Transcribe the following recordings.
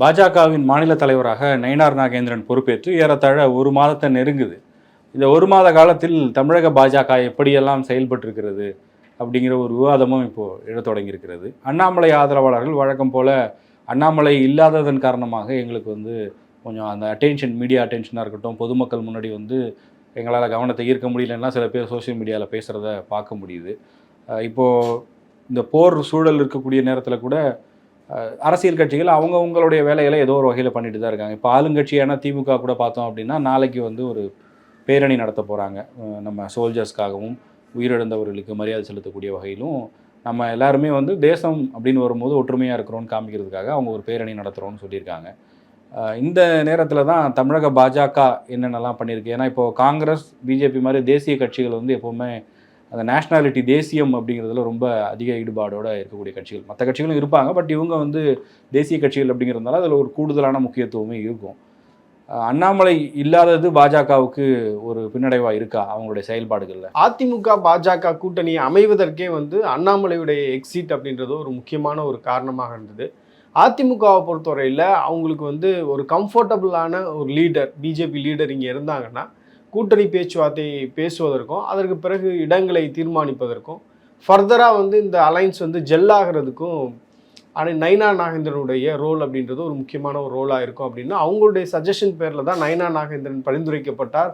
பாஜகவின் மாநில தலைவராக நயினார் நாகேந்திரன் பொறுப்பேற்று ஏறத்தாழ ஒரு மாதத்தை நெருங்குது. இந்த ஒரு மாத காலத்தில் தமிழக பாஜக எப்படியெல்லாம் செயல்பட்டிருக்கிறது அப்படிங்கிற ஒரு விவாதமும் இப்போது எழத் தொடங்கியிருக்கிறது அண்ணாமலை ஆதரவாளர்கள் வழக்கம் போல் அண்ணாமலை இல்லாததன் காரணமாக எங்களுக்கு வந்து கொஞ்சம் அந்த அட்டென்ஷன் மீடியா அட்டென்ஷனாக இருக்கட்டும் பொதுமக்கள் முன்னாடி வந்து எங்களால் கவனத்தை ஈர்க்க முடியலன்னா சில பேர் சோஷியல் மீடியாவில் பேசுகிறத பார்க்க முடியுது. இப்போது இந்த போர் சூழல் இருக்கக்கூடிய நேரத்தில் கூட அரசியல் கட்சிகள் அவங்கவுங்களுடைய வேலைகளை ஏதோ ஒரு வகையில் பண்ணிட்டு தான் இருக்காங்க. இப்போ ஆளுங்கட்சியான திமுக கூட பார்த்தோம் அப்படின்னா நாளைக்கு வந்து ஒரு பேரணி நடத்த போகிறாங்க நம்ம சோல்ஜர்ஸ்க்காகவும் உயிரிழந்தவர்களுக்கு மரியாதை செலுத்தக்கூடிய வகையிலும் நம்ம எல்லாருமே வந்து தேசம் அப்படின்னு வரும்போது ஒற்றுமையாக இருக்கிறோம்னு காமிக்கிறதுக்காக அவங்க ஒரு பேரணி நடத்துகிறோன்னு சொல்லியிருக்காங்க. இந்த நேரத்தில் தான் தமிழக பாஜக என்னென்னலாம் பண்ணியிருக்கு? ஏன்னா இப்போது காங்கிரஸ் பிஜேபி மாதிரி தேசிய கட்சிகள் வந்து எப்போவுமே அந்த நேஷ்னாலிட்டி தேசியம் அப்படிங்கிறதுல ரொம்ப அதிக ஈடுபாடோடு இருக்கக்கூடிய கட்சிகள். மற்ற கட்சிகளும் இருப்பாங்க பட் இவங்க வந்து தேசிய கட்சிகள் அப்படிங்கிறதுனால அதில் ஒரு கூடுதலான முக்கியத்துவமே இருக்கும். அண்ணாமலை இல்லாதது பாஜகவுக்கு ஒரு பின்னடைவாக இருக்கா அவங்களுடைய செயல்பாடுகளில்? அதிமுக பாஜக கூட்டணி அமைவதற்கே வந்து அண்ணாமலையுடைய எக்ஸிட் அப்படின்றது ஒரு முக்கியமான ஒரு காரணமாக இருந்தது. அதிமுகவை பொறுத்தவரையில் அவங்களுக்கு வந்து ஒரு கம்ஃபர்டபுளான ஒரு லீடர் பிஜேபி லீடர் இங்கே இருந்தாங்கன்னா கூட்டணி பேச்சுவார்த்தை பேசுவதற்கும் அதற்கு பிறகு இடங்களை தீர்மானிப்பதற்கும் ஃபர்தராக வந்து இந்த அலைன்ஸ் வந்து ஜெல்லாகிறதுக்கும் ஆனால் நைனா நாகேந்திரனுடைய ரோல் அப்படின்றது ஒரு முக்கியமான ஒரு ரோலாக இருக்கும் அப்படின்னு அவங்களுடைய சஜஷன் பேரில் தான் நைனா நாகேந்திரன் பரிந்துரைக்கப்பட்டார்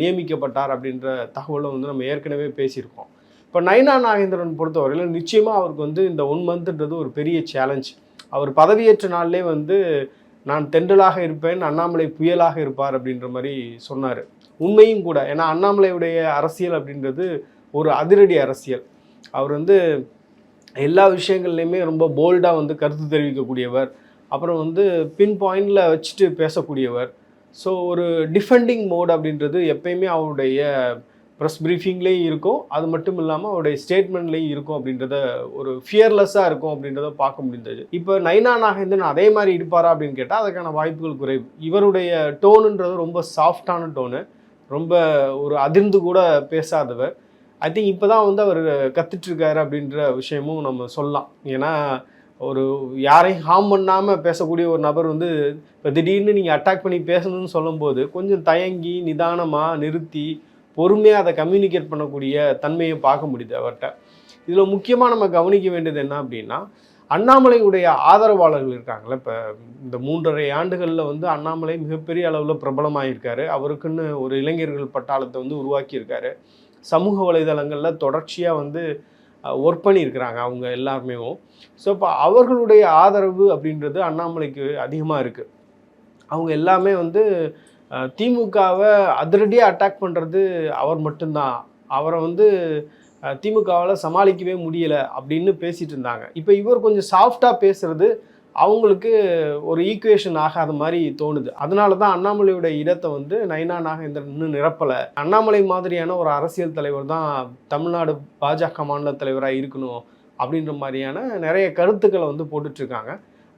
நியமிக்கப்பட்டார் அப்படின்ற தகவலை வந்து நம்ம ஏற்கனவே பேசியிருக்கோம். இப்போ நைனா நாகேந்திரன் பொறுத்தவரையில் நிச்சயமாக அவருக்கு வந்து இந்த ஒன் மந்த்ன்றது ஒரு பெரிய சேலஞ்ச் அவர் பதவியேற்ற நாள்லே வந்து நான் தென்றலாக இருப்பேன் அண்ணாமலை புயலாக இருப்பார் அப்படின்ற மாதிரி சொன்னார். உண்மையும் கூட. ஏன்னா அண்ணாமலையுடைய அரசியல் அப்படின்றது ஒரு அதிரடி அரசியல். அவர் வந்து எல்லா விஷயங்கள்லையுமே ரொம்ப போல்டாக வந்து கருத்து தெரிவிக்கக்கூடியவர். அப்புறம் வந்து பின் பாயிண்டில் வச்சுட்டு பேசக்கூடியவர். ஸோ ஒரு டிஃபெண்டிங் மோட் அப்படின்றது எப்பயுமே அவருடைய ப்ரெஸ் ப்ரீஃபிங்லேயும் இருக்கும். அது மட்டும் இல்லாமல் அவருடைய ஸ்டேட்மெண்ட்லேயும் இருக்கும் அப்படின்றத ஒரு ஃபியர்லெஸ்ஸாக இருக்கும் அப்படின்றத பார்க்க முடிந்தது. இப்போ நைனா நாகேந்திரன் அதே மாதிரி இருப்பாரா அப்படின்னு கேட்டால் அதுக்கான வாய்ப்புகள் குறைவு. இவருடைய டோனுன்றது ரொம்ப சாஃப்டான டோனு ரொம்ப ஒரு அதிர்ந்து கூட பேசாதவர். ஐ திங்க் இப்போ தான் வந்து அவர் கற்றுட்ருக்காரு அப்படின்ற விஷயமும் நம்ம சொல்லலாம். ஏன்னா ஒரு யாரையும் ஹார்ம் பண்ணாமல் பேசக்கூடிய ஒரு நபர் வந்து இப்போ திடீர்னு நீங்கள் அட்டாக் பண்ணி பேசணும்னு சொல்லும்போது கொஞ்சம் தயங்கி நிதானமாக நிறுத்தி பொறுமையாக அதை கம்யூனிகேட் பண்ணக்கூடிய தன்மையை பார்க்க முடியுது அவர்கிட்ட. இதில் முக்கியமாக நம்ம கவனிக்க வேண்டியது என்ன அப்படின்னா அண்ணாமலையுடைய ஆதரவாளர்கள் இருக்காங்களே இப்போ இந்த மூன்றரை ஆண்டுகளில் வந்து அண்ணாமலை மிகப்பெரிய அளவில் பிரபலமாயிருக்காரு. அவருக்குன்னு ஒரு இளைஞர்கள் பட்டாளத்தை வந்து உருவாக்கியிருக்காரு. சமூக வலைதளங்களில் தொடர்ச்சியாக வந்து ஒர்க் பண்ணியிருக்கிறாங்க அவங்க எல்லாருமே ஸோ இப்போ அவர்களுடைய ஆதரவு அப்படின்றது அண்ணாமலைக்கு அதிகமாக இருக்குது அவங்க எல்லாமே வந்து திமுகவை அதிரடியாக அட்டாக் பண்ணுறது அவர் மட்டும்தான். அவரை வந்து திமுகவால் சமாளிக்கவே முடியலை அப்படின்னு பேசிகிட்டு இருந்தாங்க. இப்போ இவர் கொஞ்சம் சாஃப்டாக பேசுகிறது அவங்களுக்கு ஒரு ஈக்குவேஷன் ஆகாத மாதிரி தோணுது. அதனால தான் அண்ணாமலையோட இடத்தை வந்து நைனா நாகேந்திரன் இன்னும் நிரப்பலை. அண்ணாமலை மாதிரியான ஒரு அரசியல் தலைவர் தான் தமிழ்நாடு பாஜக மாநில தலைவராக இருக்கணும் அப்படின்ற மாதிரியான நிறைய கருத்துக்களை வந்து போட்டுட்ருக்காங்க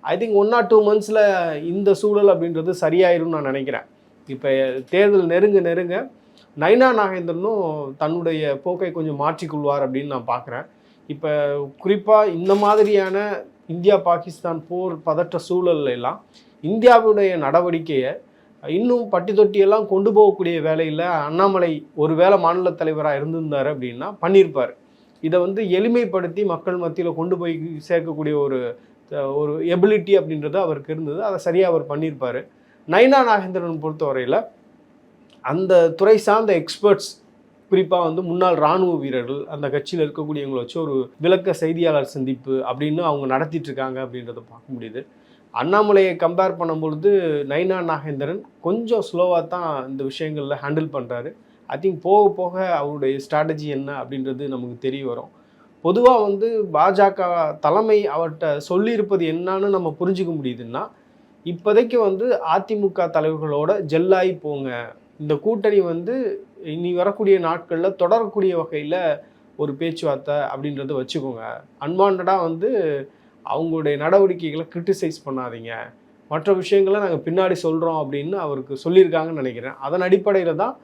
I think one or two மந்த்ஸில் இந்த சூழல் அப்படின்றது சரியாயிரும்னு நான் நினைக்கிறேன். இப்போ தேர்தல் நெருங்க நெருங்க நைனா நாகேந்திரனும் தன்னுடைய போக்கை கொஞ்சம் மாற்றிக்கொள்வார் அப்படின்னு நான் பார்க்குறேன். இப்போ குறிப்பாக இந்த மாதிரியான இந்தியா பாகிஸ்தான் போர் பதற்ற சூழல்ல எல்லாம் இந்தியாவுடைய நடவடிக்கையை இன்னும் பட்டி தொட்டியெல்லாம் கொண்டு போகக்கூடிய வேலையில் அண்ணாமலை ஒரு வேளை மாநில தலைவராக இருந்திருந்தார் அப்படின்னா பண்ணியிருப்பார். இதை வந்து எளிமைப்படுத்தி மக்கள் மத்தியில் கொண்டு போய் சேர்க்கக்கூடிய ஒரு ஒரு எபிலிட்டி அப்படின்றது அவருக்கு இருந்தது. அதை சரியாக அவர் பண்ணியிருப்பார். நைனா நாகேந்திரன் பொறுத்தவரையில் அந்த துறை சார்ந்த எக்ஸ்பர்ட்ஸ் குறிப்பாக வந்து முன்னாள் இராணுவ வீரர்கள் அந்த கட்சியில் இருக்கக்கூடியவங்களை வச்சு ஒரு விளக்க செய்தியாளர் சந்திப்பு அப்படின்னு அவங்க நடத்திட்டு இருக்காங்க அப்படின்றத பார்க்க முடியுது. அண்ணாமலையை கம்பேர் பண்ணும்பொழுது நைனா நாகேந்திரன் கொஞ்சம் ஸ்லோவாக தான் இந்த விஷயங்களில் ஹேண்டில் பண்ணுறாரு ஐ திங்க் போக போக அவருடைய ஸ்ட்ராட்டஜி என்ன அப்படின்றது நமக்கு தெரிய வரும். பொதுவாக வந்து பாஜக தலைமை அவர்கிட்ட சொல்லியிருப்பது என்னன்னு நம்ம புரிஞ்சுக்க முடியுதுன்னா இப்போதைக்கு வந்து அதிமுக தலைவர்களோட ஜெல்லாகி போங்க இந்த கூட்டணி வந்து இனி வரக்கூடிய நாட்களில் தொடரக்கூடிய வகையில் ஒரு பேச்சுவார்த்தை அப்படின்றத வச்சுக்கோங்க. அன்வான்டாக வந்து அவங்களுடைய நடவடிக்கைகளை கிரிட்டிசைஸ் பண்ணாதீங்க. மற்ற விஷயங்களை நாங்கள் பின்னாடி சொல்கிறோம் அப்படின்னு அவருக்கு சொல்லியிருக்காங்கன்னு நினைக்கிறேன். அதன் அடிப்படையில் தான்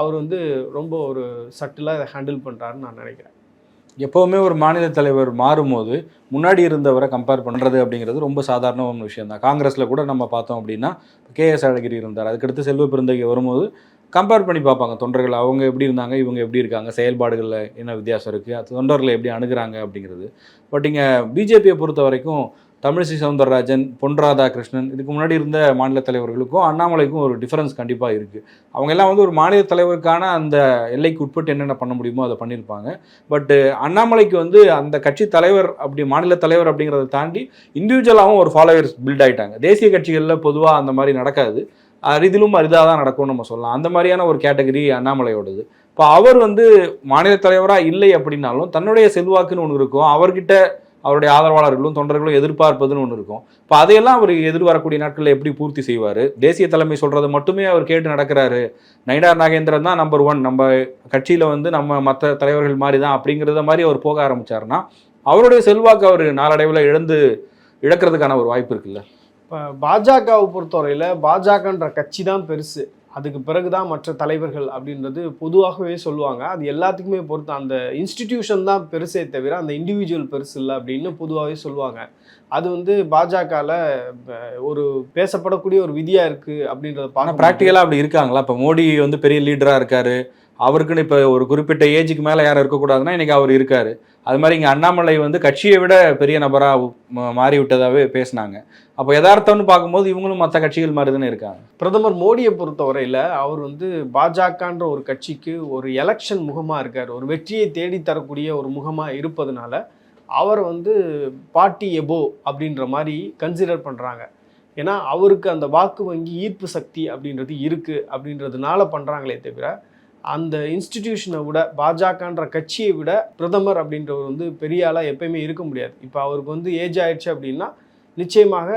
அவர் வந்து ரொம்ப ஒரு சட்டிலாக இதை ஹேண்டில் பண்ணுறாருன்னு நான் நினைக்கிறேன். எப்போவுமே ஒரு மாநில தலைவர் மாறும்போது முன்னாடி இருந்தவரை கம்பேர் பண்ணுறது அப்படிங்கிறது ரொம்ப சாதாரணமான விஷயம் தான் காங்கிரஸில் கூட நம்ம பார்த்தோம் அப்படின்னா கே. எஸ். அழகிரி இருந்தார். அதுக்கடுத்து செல்வ பெருந்தகை வரும்போது கம்பேர் பண்ணி பார்ப்பாங்க. தொண்டர்கள் அவங்க எப்படி இருந்தாங்க இவங்க எப்படி இருக்காங்க செயல்பாடுகளில் என்ன வித்தியாசம் இருக்குது அது தொண்டர்களை எப்படி அணுகிறாங்க அப்படிங்கிறது. பட் இங்கே பிஜேபியை பொறுத்த வரைக்கும் தமிழிசை சவுந்தரராஜன் பொன் ராதாகிருஷ்ணன் இதுக்கு முன்னாடி இருந்த மாநில தலைவர்களுக்கும் அண்ணாமலைக்கும் ஒரு டிஃபரன்ஸ் கண்டிப்பாக இருக்குது அவங்க எல்லாம் வந்து ஒரு மாநில தலைவருக்கான அந்த எல்லைக்கு உட்பட்டு என்னென்ன பண்ண முடியுமோ அதை பண்ணியிருப்பாங்க. பட்டு அண்ணாமலைக்கு வந்து அந்த கட்சி தலைவர் அப்படி மாநில தலைவர் அப்படிங்கிறத தாண்டி இண்டிவிஜுவலாகவும் ஒரு ஃபாலோவர்ஸ் பில்ட் ஆகிட்டாங்க தேசிய கட்சிகளில் பொதுவாக அந்த மாதிரி நடக்காது. அரிதிலும் அரிதாக தான் நடக்கும்னு நம்ம சொல்லலாம். அந்த மாதிரியான ஒரு கேட்டகரி அண்ணாமலையோடது. இப்போ அவர் வந்து மாநில தலைவராக இல்லை அப்படின்னாலும் தன்னுடைய செல்வாக்குன்னு ஒன்று இருக்கும். அவர்கிட்ட அவருடைய ஆதரவாளர்களும் தொண்டர்களும் எதிர்பார்ப்பதுன்னு ஒன்று இருக்கும். இப்போ அதையெல்லாம் அவர் எதிர்வரக்கூடிய நாட்களில் எப்படி பூர்த்தி செய்வார்? தேசிய தலைமை சொல்கிறது மட்டுமே அவர் கேட்டு நடக்கிறாரு. நயினார் நாகேந்திரன் தான் நம்பர் ஒன் நம்ம கட்சியில் வந்து நம்ம மற்ற தலைவர்கள் மாதிரி தான் அப்படிங்கிறத மாதிரி அவர் போக ஆரம்பிச்சாருன்னா அவருடைய செல்வாக்கு அவர் நாளடைவில் இழந்து இழக்கிறதுக்கான ஒரு வாய்ப்பு இருக்குல்ல? இப்போ பாஜகவை பொறுத்தவரையில் பாஜகன்ற கட்சி தான் பெருசு. அதுக்கு பிறகு தான் மற்ற தலைவர்கள் அப்படின்றது பொதுவாகவே சொல்லுவாங்க. அது எல்லாத்துக்குமே பொறுத்து அந்த இன்ஸ்டிடியூஷன் தான் பெருசே தவிர அந்த இண்டிவிஜுவல் பெருசு இல்லை அப்படின்னு பொதுவாகவே சொல்லுவாங்க. அது வந்து பாஜகவில் ஒரு பேசப்படக்கூடிய ஒரு விதியாக இருக்குது அப்படின்றத பார்க்க ப்ராக்டிக்கலாக அப்படி இருக்காங்களா? இப்போ மோடி வந்து பெரிய லீடராக இருக்காரு. அவருக்குன்னு இப்போ ஒரு குறிப்பிட்ட ஏஜுக்கு மேலே யாரும் இருக்கக்கூடாதுன்னா இன்னைக்கு அவர் இருக்காரு. அது மாதிரி இங்கே அண்ணாமலை வந்து கட்சியை விட பெரிய நபராக மாறி விட்டதாகவே பேசினாங்க. அப்போ யதார்த்தம்னு பார்க்கும்போது இவங்களும் மற்ற கட்சிகள் மாதிரி தானே இருக்காங்க. பிரதமர் மோடியை பொறுத்தவரையில் அவர் வந்து பாஜகன்ற ஒரு கட்சிக்கு ஒரு எலெக்ஷன் முகமாக இருக்கார். ஒரு வெற்றியை தேடி தரக்கூடிய ஒரு முகமாக இருப்பதனால அவர் வந்து பார்ட்டி எபோ அப்படின்ற மாதிரி கன்சிடர் பண்ணுறாங்க ஏன்னா அவருக்கு அந்த வாக்கு வங்கி ஈர்ப்பு சக்தி அப்படின்றது இருக்குது அப்படின்றதுனால பண்ணுறாங்களே தவிர அந்த இன்ஸ்டிடியூஷனை விட பாஜகன்ற கட்சியை விட பிரதமர் அப்படின்றவர் வந்து பெரிய ஆளாக எப்பயுமே இருக்க முடியாது. இப்போ அவருக்கு வந்து ஏஜ் ஆயிடுச்சு அப்படின்னா நிச்சயமாக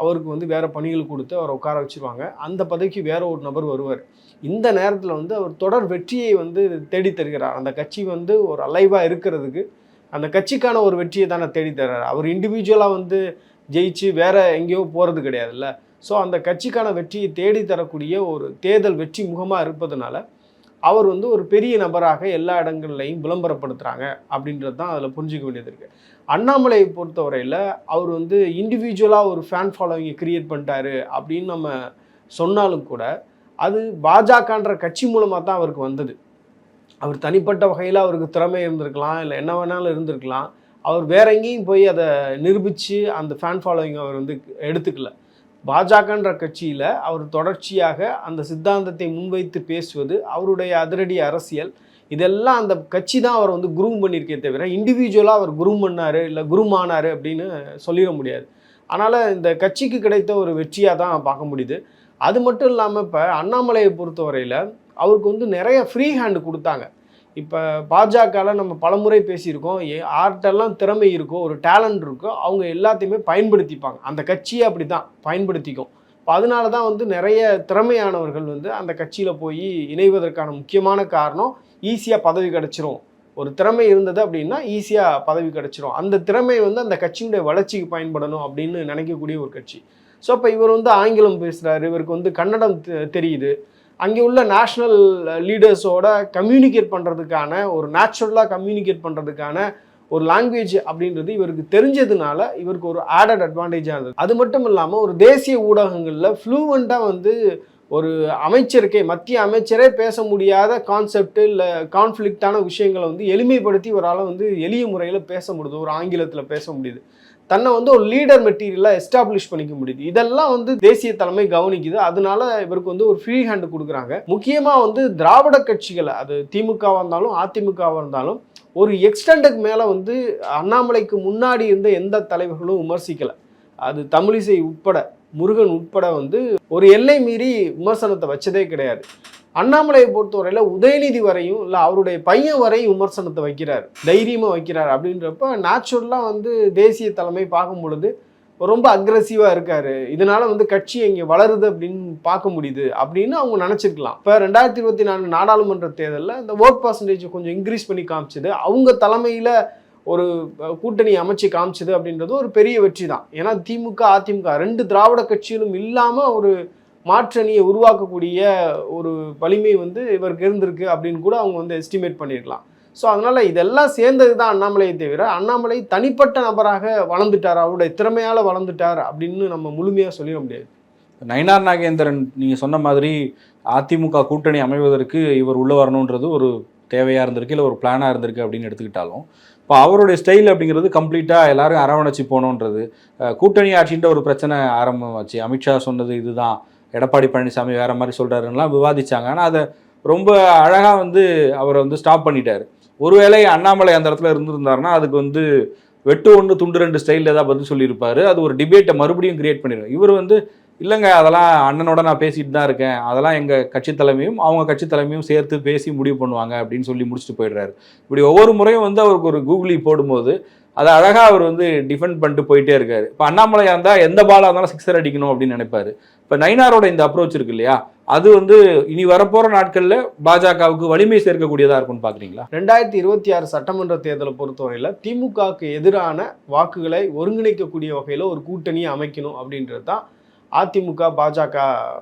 அவருக்கு வந்து வேறு பணிகள் கொடுத்து அவரை உட்கார வச்சுருவாங்க. அந்த பதவிக்கு வேற ஒரு நபர் வருவார். இந்த நேரத்தில் வந்து அவர் தொடர் வெற்றியை வந்து தேடி தருகிறார். அந்த கட்சி வந்து ஒரு அலைவாக இருக்கிறதுக்கு அந்த கட்சிக்கான ஒரு வெற்றியை தானே தேடி அவர் இண்டிவிஜுவலாக வந்து ஜெயிச்சு வேற எங்கேயோ போகிறது கிடையாதுல்ல. ஸோ அந்த கட்சிக்கான வெற்றியை தேடி தரக்கூடிய ஒரு தேர்தல் வெற்றி முகமாக இருப்பதனால அவர் வந்து ஒரு பெரிய நபராக எல்லா இடங்கள்லையும் விளம்பரப்படுத்துகிறாங்க அப்படின்றது தான் அதில் புரிஞ்சுக்க வேண்டியது இருக்குது அண்ணாமலையை பொறுத்தவரையில் அவர் வந்து இண்டிவிஜுவலாக ஒரு ஃபேன் ஃபாலோவிங்கை கிரியேட் பண்ணிட்டாரு அப்படின்னு நம்ம சொன்னாலும் கூட அது பாஜகன்ற கட்சி மூலமாக தான் அவருக்கு வந்தது. அவர் தனிப்பட்ட வகையில் அவருக்கு திறமை இருந்திருக்கலாம் இல்லை என்ன வேணாலும் இருந்திருக்கலாம். அவர் வேற எங்கேயும் போய் அதை நிரூபித்து அந்த ஃபேன் ஃபாலோவிங் அவர் வந்து எடுத்துக்கல. பாஜகன்ற கட்சியில் அவர் தொடர்ச்சியாக அந்த சித்தாந்தத்தை முன்வைத்து பேசுவது அவருடைய அதிரடி அரசியல் இதெல்லாம் அந்த கட்சி தான் அவர் வந்து குரூம் பண்ணியிருக்கே தவிர இண்டிவிஜுவலாக அவர் குரூம் பண்ணார் இல்லை குரூமானார் அப்படின்னு சொல்லிட முடியாது. அதனால் இந்த கட்சிக்கு கிடைத்த ஒரு வெற்றியாக தான் பார்க்க முடியுது. அது மட்டும் இல்லாமல் இப்போ அண்ணாமலையை பொறுத்தவரையில் அவருக்கு வந்து நிறைய ஃப்ரீ ஹேண்டு கொடுத்தாங்க. இப்போ பாஜகவில் நம்ம பலமுறை பேசியிருக்கோம். ஏ ஆர்ட்டெல்லாம் திறமை இருக்கோ ஒரு டேலண்ட் இருக்கோ அவங்க எல்லாத்தையுமே பயன்படுத்திப்பாங்க. அந்த கட்சியை அப்படி தான் பயன்படுத்திக்கும். இப்போ அதனால தான் வந்து நிறைய திறமையானவர்கள் வந்து அந்த கட்சியில் போய் இணைவதற்கான முக்கியமான காரணம் ஈஸியாக பதவி கிடச்சிரும். ஒரு திறமை இருந்தது அப்படின்னா ஈஸியாக பதவி கிடச்சிரும். அந்த திறமை வந்து அந்த கட்சியினுடைய வளர்ச்சிக்கு பயன்படணும் அப்படின்னு நினைக்கக்கூடிய ஒரு கட்சி. ஸோ இப்போ இவர் வந்து ஆங்கிலம் பேசுகிறாரு இவருக்கு வந்து கன்னடம் தெ- தெரியுது. அங்கே உள்ள நேஷ்னல் லீடர்ஸோட கம்யூனிகேட் பண்ணுறதுக்கான ஒரு நேச்சுரலாக கம்யூனிகேட் பண்ணுறதுக்கான ஒரு லாங்குவேஜ் அப்படின்றது இவருக்கு தெரிஞ்சதுனால இவருக்கு ஒரு ஆடட் அட்வான்டேஜாக இருந்தது. அது மட்டும் இல்லாமல் ஒரு தேசிய ஊடகங்களில் ஃப்ளூவெண்ட்டாக வந்து ஒரு அமைச்சருக்கே மத்திய அமைச்சரே பேச முடியாத கான்செப்ட் இல்லை கான்ஃப்ளிக்டான விஷயங்களை வந்து எளிமைப்படுத்தி இவரால் வந்து எளிய முறையில் பேச முடியுது ஒரு ஆங்கிலத்தில் பேச முடியுது. தன்னை வந்து ஒரு லீடர் மெட்டீரியலாக எஸ்டாப்ளிஷ் பண்ணிக்க முடியுது. இதெல்லாம் வந்து தேசிய தலைமை கவனிக்குது. அதனால இவருக்கு வந்து ஒரு ஃப்ரீ ஹேண்டு கொடுக்குறாங்க. முக்கியமாக வந்து திராவிட கட்சிகளை அது திமுகவாக இருந்தாலும் அதிமுகவாக இருந்தாலும் ஒரு எக்ஸ்டெண்டுக்கு மேலே வந்து அண்ணாமலைக்கு முன்னாடி இருந்த எந்த தலைவர்களும் விமர்சிக்கலை. அது தமிழிசை உட்பட முருகன் உட்பட வந்து ஒரு எல்லை மீறி விமர்சனத்தை வச்சதே கிடையாது. அண்ணாமலையை பொறுத்தவரையில் உதயநிதி வரையும் இல்லை அவருடைய பையன் வரையும் விமர்சனத்தை வைக்கிறார். தைரியமாக வைக்கிறார். அப்படின்றப்ப நேச்சுரலாக வந்து தேசிய தலைமை பார்க்கும் பொழுது ரொம்ப அக்ரஸிவாக இருக்காரு. இதனால வந்து கட்சி இங்கே வளருது அப்படின்னு பார்க்க முடியுது அப்படின்னு அவங்க நினச்சிருக்கலாம். இப்போ ரெண்டாயிரத்தி இருபத்தி நாலு நாடாளுமன்ற தேர்தலில் இந்த ஓட் பர்சன்டேஜ் கொஞ்சம் இன்க்ரீஸ் பண்ணி காமிச்சது. அவங்க தலைமையில் ஒரு கூட்டணி அமைச்சு காமிச்சது அப்படின்றது ஒரு பெரிய வெற்றி தான் ஏன்னா திமுக அதிமுக ரெண்டு திராவிட கட்சிகளும் இல்லாமல் ஒரு மாற்றணியை உருவாக்கக்கூடிய ஒரு வலிமை வந்து இவருக்கு இருந்திருக்கு அப்படின்னு கூட அவங்க வந்து எஸ்டிமேட் பண்ணியிருக்கலாம் ஸோ அதனால் இதெல்லாம் சேர்ந்தது தான் அண்ணாமலையை தவிர அண்ணாமலை தனிப்பட்ட நபராக வளர்ந்துட்டார் அவருடைய திறமையால் வளர்ந்துட்டார் அப்படின்னு நம்ம முழுமையாக சொல்லிட முடியாது. நயினார் நாகேந்திரன் நீங்கள் சொன்ன மாதிரி அதிமுக கூட்டணி அமைவதற்கு இவர் உள்ளே வரணுன்றது ஒரு தேவையாக இருந்திருக்கு இல்லை ஒரு பிளானாக இருந்திருக்கு அப்படின்னு எடுத்துக்கிட்டாலும் இப்போ அவருடைய ஸ்டைல் அப்படிங்கிறது கம்ப்ளீட்டாக எல்லாரும் அரவணைச்சு போகணுன்றது. கூட்டணி ஆட்சின்ற ஒரு பிரச்சனை ஆரம்பமாச்சு. அமித்ஷா சொன்னது இதுதான். எடப்பாடி பழனிசாமி வேற மாதிரி சொல்கிறாருலாம் விவாதிச்சாங்க. ஆனால் அதை ரொம்ப அழகாக வந்து அவரை வந்து ஸ்டாப் பண்ணிட்டார். ஒருவேளை அண்ணாமலை அந்த இடத்துல இருந்திருந்தாருன்னா அதுக்கு வந்து வெட்டு ஒன்று துண்டு ரெண்டு ஸ்டைலில் ஏதாவது பதில் சொல்லியிருப்பாரு. அது ஒரு டிபேட்டை மறுபடியும் கிரியேட் பண்ணிடும் இவர் வந்து இல்லைங்க அதெல்லாம் அண்ணனோட நான் பேசிட்டு தான் இருக்கேன். அதெல்லாம் எங்கள் கட்சி தலைமையும் அவங்க கட்சி தலைமையும் சேர்த்து பேசி முடிவு பண்ணுவாங்க அப்படின்னு சொல்லி முடிச்சுட்டு போயிடுறாரு. இப்படி ஒவ்வொரு முறையும் வந்து அவருக்கு ஒரு கூகுளி போடும்போது அதை அழகாக அவர் வந்து டிஃபெண்ட் பண்ணிட்டு போயிட்டே இருக்காரு. இப்போ அண்ணாமலையாக இருந்தால் எந்த பாலாக இருந்தாலும் சிக்ஸர் அடிக்கணும் அப்படின்னு நினைப்பாரு. இப்போ நைனாரோட இந்த அப்ரோச் இருக்கு இல்லையா? அது வந்து இனி வரப்போகிற நாட்களில் பாஜகவுக்கு வலிமை சேர்க்கக்கூடியதாக இருக்கும்னு பார்க்குறீங்களா ரெண்டாயிரத்தி இருபத்தி ஆறு சட்டமன்ற தேர்தலை பொறுத்தவரையில் திமுகவுக்கு எதிரான வாக்குகளை ஒருங்கிணைக்கக்கூடிய வகையில் ஒரு கூட்டணியை அமைக்கணும் அப்படின்றது தான் அதிமுக பாஜக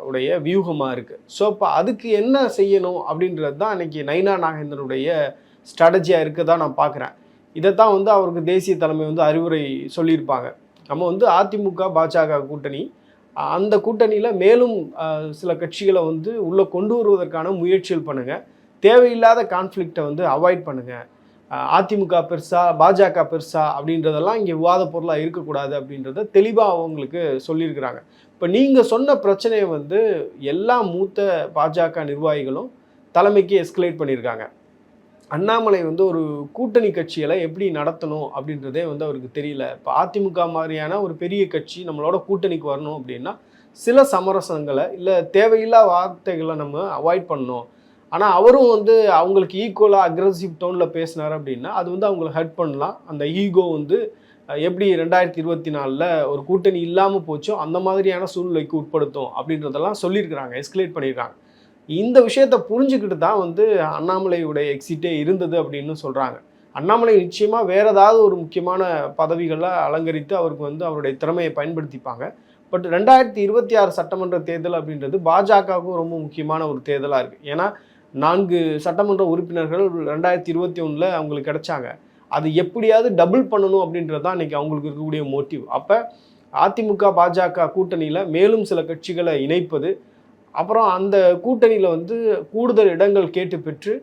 உடைய வியூகமாக இருக்குது ஸோ இப்போ அதுக்கு என்ன செய்யணும் அப்படின்றது தான் இன்னைக்கு நைனா நாகேந்திரனுடைய ஸ்ட்ராட்டஜியாக இருக்கதான் நான் பார்க்குறேன் இதைத்தான் வந்து அவருக்கு தேசிய தலைமை வந்து அறிவுரை சொல்லியிருப்பாங்க. நம்ம வந்து அதிமுக பாஜக கூட்டணி. அந்த கூட்டணியில் மேலும் சில கட்சிகளை வந்து உள்ளே கொண்டு வருவதற்கான முயற்சிகள் பண்ணுங்கள் தேவையில்லாத கான்ஃப்ளிக்டை வந்து அவாய்ட் பண்ணுங்கள் அதிமுக பெருசா பாஜக பெருசா அப்படின்றதெல்லாம் இங்கே விவாத பொருளாக இருக்கக்கூடாது அப்படின்றத தெளிவாக அவங்களுக்கு சொல்லியிருக்கிறாங்க. இப்போ நீங்கள் சொன்ன பிரச்சனையை வந்து எல்லா மூத்த பாஜக நிர்வாகிகளும் தலைமைக்கு எஸ்கலேட் பண்ணியிருக்காங்க. அண்ணாமலை வந்து ஒரு கூட்டணி கட்சிகளை எப்படி நடத்தணும் அப்படின்றதே வந்து அவருக்கு தெரியல. இப்போ அதிமுக மாதிரியான ஒரு பெரிய கட்சி நம்மளோட கூட்டணிக்கு வரணும் அப்படின்னா சில சமரசங்களை இல்லை தேவையில்லா வார்த்தைகளை நம்ம அவாய்ட் பண்ணணும். ஆனால் அவரும் வந்து அவங்களுக்கு ஈக்குவலாக அக்ரஸிவ் டோனில் பேசினார் அப்படின்னா அது வந்து அவங்களை ஹர்ட் பண்ணலாம். அந்த ஈகோ வந்து எப்படி ரெண்டாயிரத்தி இருபத்தி நாலில் ஒரு கூட்டணி இல்லாமல் போச்சோ அந்த மாதிரியான சூழ்நிலைக்கு உட்படுத்தும் அப்படின்றதெல்லாம் சொல்லியிருக்கிறாங்க எஸ்கலேட் பண்ணியிருக்காங்க. இந்த விஷயத்தை புரிஞ்சுக்கிட்டு தான் வந்து அண்ணாமலையுடைய எக்ஸிட்டே இருந்தது அப்படின்னு சொல்கிறாங்க அண்ணாமலை நிச்சயமாக வேறு ஏதாவது ஒரு முக்கியமான பதவிகளை அலங்கரித்து அவருக்கு வந்து அவருடைய திறமையை பயன்படுத்திப்பாங்க. பட் ரெண்டாயிரத்தி இருபத்தி ஆறு சட்டமன்ற தேர்தல் அப்படின்றது பாஜகவுக்கும் ரொம்ப முக்கியமான ஒரு தேர்தலாக இருக்குது ஏன்னா நான்கு சட்டமன்ற உறுப்பினர்கள் ரெண்டாயிரத்தி இருபத்தி ஒன்றில் அவங்களுக்கு கிடைச்சாங்க. அது எப்படியாவது டபுள் பண்ணணும் அப்படின்றது தான் இன்றைக்கி அவங்களுக்கு இருக்கக்கூடிய மோட்டிவ் அப்போ அதிமுக பாஜக கூட்டணியில் மேலும் சில கட்சிகளை இணைப்பது அப்புறம் அந்த கூட்டணியில் வந்து கூடுதல் இடங்கள் கேட்டு பெற்று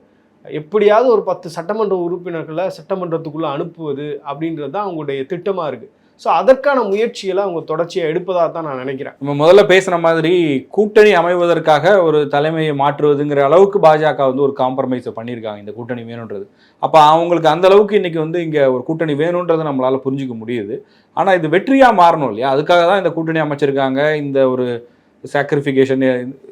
எப்படியாவது ஒரு பத்து சட்டமன்ற உறுப்பினர்களை சட்டமன்றத்துக்குள்ளே அனுப்புவது அப்படின்றது தான் அவங்களுடைய திட்டமாக இருக்குது ஸோ அதற்கான முயற்சிகளை அவங்க தொடர்ச்சியாக எடுப்பதாக தான் நான் நினைக்கிறேன். நம்ம முதல்ல பேசுன மாதிரி கூட்டணி அமைவதற்காக ஒரு தலைமையை மாற்றுவதுங்கிற அளவுக்கு பாஜக வந்து ஒரு காம்ப்ரமைஸை பண்ணியிருக்காங்க இந்த கூட்டணி வேணுன்றது. அப்போ அவங்களுக்கு அந்த அளவுக்கு இன்னைக்கு வந்து இங்கே ஒரு கூட்டணி வேணுன்றதை நம்மளால் புரிஞ்சுக்க முடியுது. ஆனால் இது வெற்றியாக மாறணும் இல்லையா? அதுக்காக தான் இந்த கூட்டணி அமைச்சிருக்காங்க. இந்த ஒரு சாக்ரிஃபிகேஷன்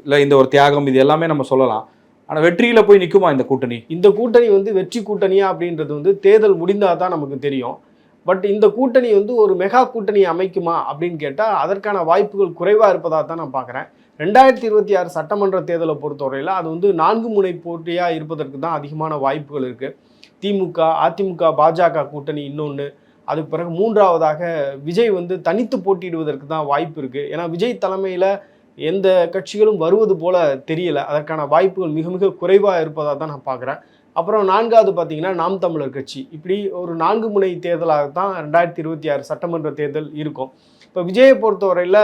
இல்லை இந்த ஒரு தியாகம் இது எல்லாமே நம்ம சொல்லலாம். ஆனால் வெற்றியில் போய் நிற்குமா இந்த கூட்டணி? இந்த கூட்டணி வந்து வெற்றி கூட்டணியா அப்படின்றது வந்து தேர்தல் முடிந்தால் தான் நமக்கு தெரியும். பட் இந்த கூட்டணி வந்து ஒரு மெகா கூட்டணி அமைக்குமா அப்படின்னு கேட்டால் அதற்கான வாய்ப்புகள் குறைவாக இருப்பதாக தான் நான் பார்க்குறேன் ரெண்டாயிரத்தி இருபத்தி ஆறு சட்டமன்ற தேர்தலை பொறுத்தவரையில் அது வந்து நான்கு முனை போட்டியாக இருப்பதற்கு தான் அதிகமான வாய்ப்புகள் இருக்குது திமுக அதிமுக பாஜக கூட்டணி இன்னொன்று அதுக்கு பிறகு மூன்றாவதாக விஜய் வந்து தனித்து போட்டியிடுவதற்கு தான் வாய்ப்பு இருக்குது ஏன்னா விஜய் தலைமையில் எந்த கட்சிகளும் வருவது போல தெரியல. அதற்கான வாய்ப்புகள் மிக மிக குறைவாக இருப்பதாக தான் நான் பார்க்குறேன் அப்புறம் நான்காவது பார்த்தீங்கன்னா நாம் தமிழர் கட்சி. இப்படி ஒரு நான்கு முனை தேர்தலாக தான் ரெண்டாயிரத்தி இருபத்தி ஆறு சட்டமன்ற தேர்தல் இருக்கும். இப்போ விஜயை பொறுத்தவரையில்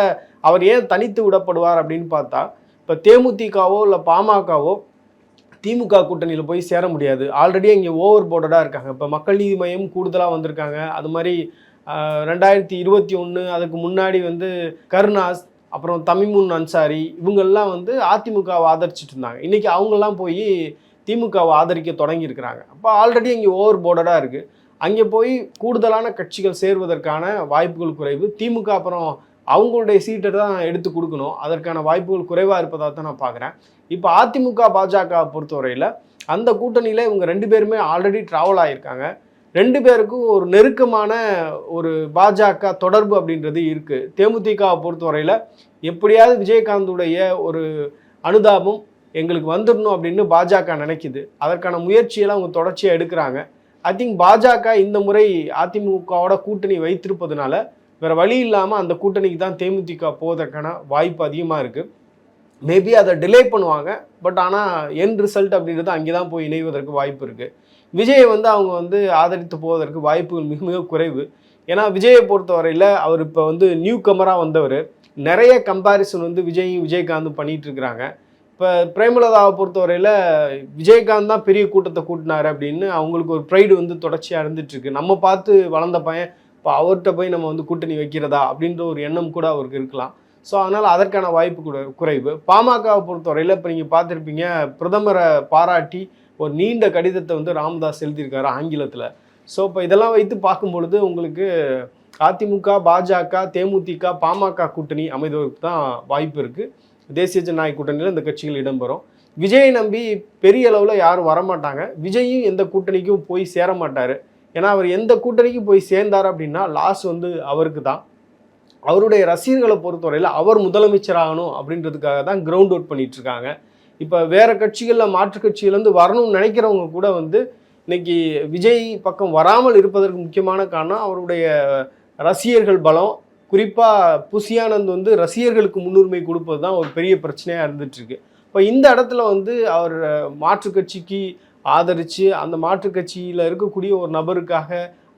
அவர் ஏன் தனித்து விடப்படுவார் அப்படின்னு பார்த்தா இப்போ தேமுதிகவோ இல்லை பாமகவோ திமுக கூட்டணியில் போய் சேர முடியாது. ஆல்ரெடி இங்கே ஓவர் போர்டடாக இருக்காங்க. இப்போ மக்கள் நீதி மையம் கூடுதலாக வந்திருக்காங்க. அது மாதிரி ரெண்டாயிரத்தி இருபத்தி ஒன்று அதுக்கு முன்னாடி வந்து கருணாஸ் அப்புறம் தமிமுன் அன்சாரி இவங்கெல்லாம் வந்து அதிமுகவை ஆதரிச்சிட்டு இருந்தாங்க. இன்றைக்கி அவங்கெல்லாம் போய் திமுகவை ஆதரிக்க தொடங்கியிருக்கிறாங்க. அப்போ ஆல்ரெடி இங்கே ஓவர் போர்டடாக இருக்குது அங்கே போய் கூடுதலான கட்சிகள் சேர்வதற்கான வாய்ப்புகள் குறைவு. திமுக அப்புறம் அவங்களுடைய சீட்டை தான் எடுத்து கொடுக்கணும். அதற்கான வாய்ப்புகள் குறைவாக இருப்பதாக தான் நான் பார்க்குறேன் இப்போ அதிமுக பாஜக பொறுத்தவரையில் அந்த கூட்டணியில் இவங்க ரெண்டு பேருமே ஆல்ரெடி ட்ராவல் ஆகியிருக்காங்க ரெண்டு பேருக்கும் ஒரு நெருக்கமான ஒரு பாஜக தொடர்பு அப்படின்றது இருக்குது தேமுதிகவை பொறுத்தவரையில் எப்படியாவது விஜயகாந்துடைய ஒரு அனுதாபம் எங்களுக்கு வந்துடணும் அப்படின்னு பாஜக நினைக்குது. அதற்கான முயற்சியெல்லாம் அவங்க தொடர்ச்சியாக எடுக்கிறாங்க. ஐ திங்க் பாஜக இந்த முறை அதிமுகவோட கூட்டணி வைத்திருப்பதுனால வேறு வழி இல்லாமல் அந்த கூட்டணிக்கு தான் தேமுதிக போவதற்கான வாய்ப்பு அதிகமாக இருக்குது மேபி அதை டிலே பண்ணுவாங்க. பட் ஆனால் என் ரிசல்ட் அப்படின்றது அங்கே தான் போய் இணைவதற்கு வாய்ப்பு இருக்குது விஜயை வந்து அவங்க வந்து ஆதரித்து போவதற்கு வாய்ப்புகள் மிக மிக குறைவு. ஏன்னா விஜயை பொறுத்தவரையில் அவர் இப்போ வந்து நியூ கமராக வந்தவர். நிறைய கம்பாரிசன் வந்து விஜயும் விஜயகாந்தும் பண்ணிட்டு இருக்கிறாங்க. இப்போ பிரேமலதாவை பொறுத்தவரையில் விஜயகாந்த் தான் பெரிய கூட்டத்தை கூட்டினார் அப்படின்னு அவங்களுக்கு ஒரு ப்ரைடு வந்து தொடர்ச்சியாக இருந்துகிட்ருக்கு நம்ம பார்த்து வளர்ந்த பையன் இப்போ அவர்கிட்ட போய் நம்ம வந்து கூட்டணி வைக்கிறதா அப்படின்ற ஒரு எண்ணம் கூட அவருக்கு இருக்கலாம். ஸோ அதனால் அதற்கான வாய்ப்பு கூட குறைவு. பாமகவை பொறுத்தவரையில் இப்போ நீங்கள் பார்த்துருப்பீங்க பிரதமரை பாராட்டி ஒரு நீண்ட கடிதத்தை வந்து ராமதாஸ் எழுதியிருக்காரு ஆங்கிலத்தில். ஸோ இப்போ இதெல்லாம் வைத்து பார்க்கும் பொழுது உங்களுக்கு அதிமுக பாஜக தேமுதிக பாமக கூட்டணி அமைவதற்கு தான் வாய்ப்பு இருக்குது தேசிய ஜனநாயக கூட்டணியில் இந்த கட்சிகள் இடம்பெறும். விஜயை நம்பி பெரிய அளவில் யாரும் வரமாட்டாங்க. விஜயும் எந்த கூட்டணிக்கும் போய் சேர மாட்டார். ஏன்னா அவர் எந்த கூட்டணிக்கும் போய் சேர்ந்தார் அப்படின்னா லாஸ் வந்து அவருக்கு தான். அவருடைய ரசிகர்களை பொறுத்தவரையில் அவர் முதலமைச்சர் ஆகணும் அப்படின்றதுக்காக தான் கிரவுண்ட் அவுட் பண்ணிகிட்ருக்காங்க இருக்காங்க. இப்போ வேற கட்சிகளில் மாற்று கட்சியிலேருந்து வரணும்னு நினைக்கிறவங்க கூட வந்து இன்னைக்கு விஜய் பக்கம் வராமல் இருப்பதற்கு முக்கியமான காரணம் அவருடைய ரசிகர்கள் பலம். குறிப்பாக புசியானந்த் வந்து ரசிகர்களுக்கு முன்னுரிமை கொடுப்பது தான் ஒரு பெரிய பிரச்சனையாக இருந்துட்டுருக்கு. இப்போ இந்த இடத்துல வந்து அவர் மாற்று கட்சிக்கு ஆதரித்து அந்த மாற்று கட்சியில் இருக்கக்கூடிய ஒரு நபருக்காக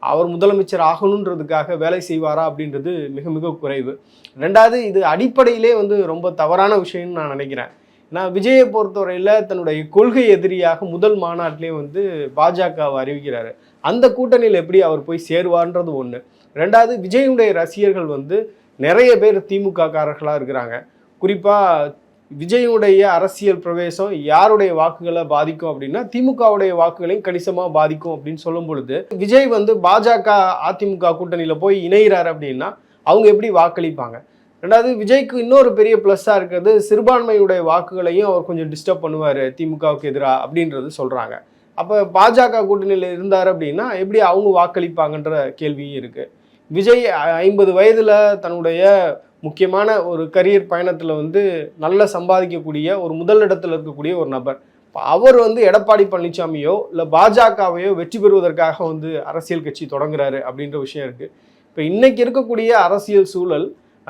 அவர் முதலமைச்சர் ஆகணுன்றதுக்காக வேலை செய்வாரா அப்படின்றது மிக மிக குறைவு. ரெண்டாவது இது அடிப்படையிலே வந்து ரொம்ப தவறான விஷயம்னு நான் நினைக்கிறேன். நான் விஜயை பொறுத்தவரையில் தன்னுடைய கொள்கை எதிரியாக முதல் மாநாட்டிலேயே வந்து பாஜகவை அறிவிக்கிறாரு. அந்த கூட்டணியில் எப்படி அவர் போய் சேருவார்ன்றது ஒன்று ரெண்டாவது விஜயனுடைய ரசிகர்கள் வந்து நிறைய பேர் திமுக காரர்களாக இருக்கிறாங்க. குறிப்பாக விஜயுடைய அரசியல் பிரவேசம் யாருடைய வாக்குகளை பாதிக்கும் அப்படின்னா திமுகவுடைய வாக்குகளையும் கணிசமாக பாதிக்கும் அப்படின்னு சொல்லும் பொழுது விஜய் வந்து பாஜக அதிமுக கூட்டணியில் போய் இணைகிறார் அப்படின்னா அவங்க எப்படி வாக்களிப்பாங்க? ரெண்டாவது விஜய்க்கு இன்னொரு பெரிய ப்ளஸ்ஸாக இருக்கிறது சிறுபான்மையுடைய வாக்குகளையும் அவர் கொஞ்சம் டிஸ்டர்ப் பண்ணுவார் திமுகவுக்கு எதிராக அப்படின்றது சொல்கிறாங்க அப்போ பாஜக கூட்டணியில் இருந்தார் அப்படின்னா எப்படி அவங்க வாக்களிப்பாங்கன்ற கேள்வியும் இருக்குது விஜய் ஐம்பது வயதில் தன்னுடைய முக்கியமான ஒரு கரியர் பயணத்தில் வந்து நல்ல சம்பாதிக்கக்கூடிய ஒரு முதல் இடத்துல இருக்கக்கூடிய ஒரு நபர். அவர் வந்து எடப்பாடி பழனிசாமியோ இல்லை பாஜகவையோ வெற்றி பெறுவதற்காக வந்து அரசியல் கட்சி தொடங்குறாரு அப்படின்ற விஷயம் இருக்குது இப்போ இன்றைக்கி இருக்கக்கூடிய அரசியல் சூழல்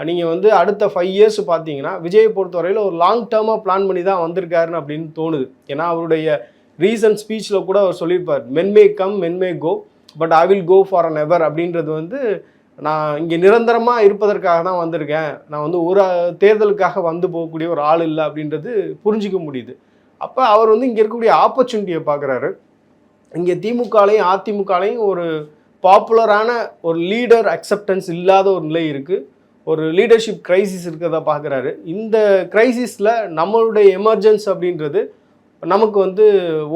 நீங்கள் வந்து அடுத்த ஃபைவ் இயர்ஸ் பார்த்தீங்கன்னா விஜயை பொறுத்தவரையில் ஒரு லாங் டேர்மாக பிளான் பண்ணி தான் வந்திருக்காருன்னு அப்படின்னு தோணுது. ஏன்னா அவருடைய ரீசன்ட் ஸ்பீச்சில் கூட அவர் சொல்லியிருப்பார் men may come men may go but I will go for on ever அப்படின்றது வந்து நான் இங்கே நிரந்தரமாக இருப்பதற்காக தான் வந்திருக்கேன். நான் வந்து ஒரு தேர்தலுக்காக வந்து போகக்கூடிய ஒரு ஆள் இல்லை அப்படின்றது புரிஞ்சிக்க முடியுது. அப்போ அவர் வந்து இங்கே இருக்கக்கூடிய ஆப்பர்ச்சுனிட்டியை பார்க்குறாரு. இங்கே திமுகலையும் அதிமுகலையும் ஒரு பாப்புலரான ஒரு லீடர் அக்செப்டன்ஸ் இல்லாத ஒரு நிலை இருக்குது ஒரு லீடர்ஷிப் கிரைசிஸ் இருக்கிறத பார்க்குறாரு இந்த கிரைசிஸில் நம்மளுடைய எமர்ஜென்ஸ் அப்படின்றது நமக்கு வந்து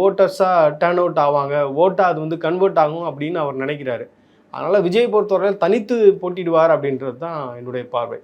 ஓட்டர்ஸாக டேர்ன் அவுட் ஆவாங்க. ஓட்டாக அது வந்து கன்வெர்ட் ஆகும் அப்படின்னு அவர் நினைக்கிறாரு. அதனால் விஜய் பொறுத்தவரையில் தனித்து போட்டிடுவார் அப்படின்றது தான் என்னுடைய பார்வை.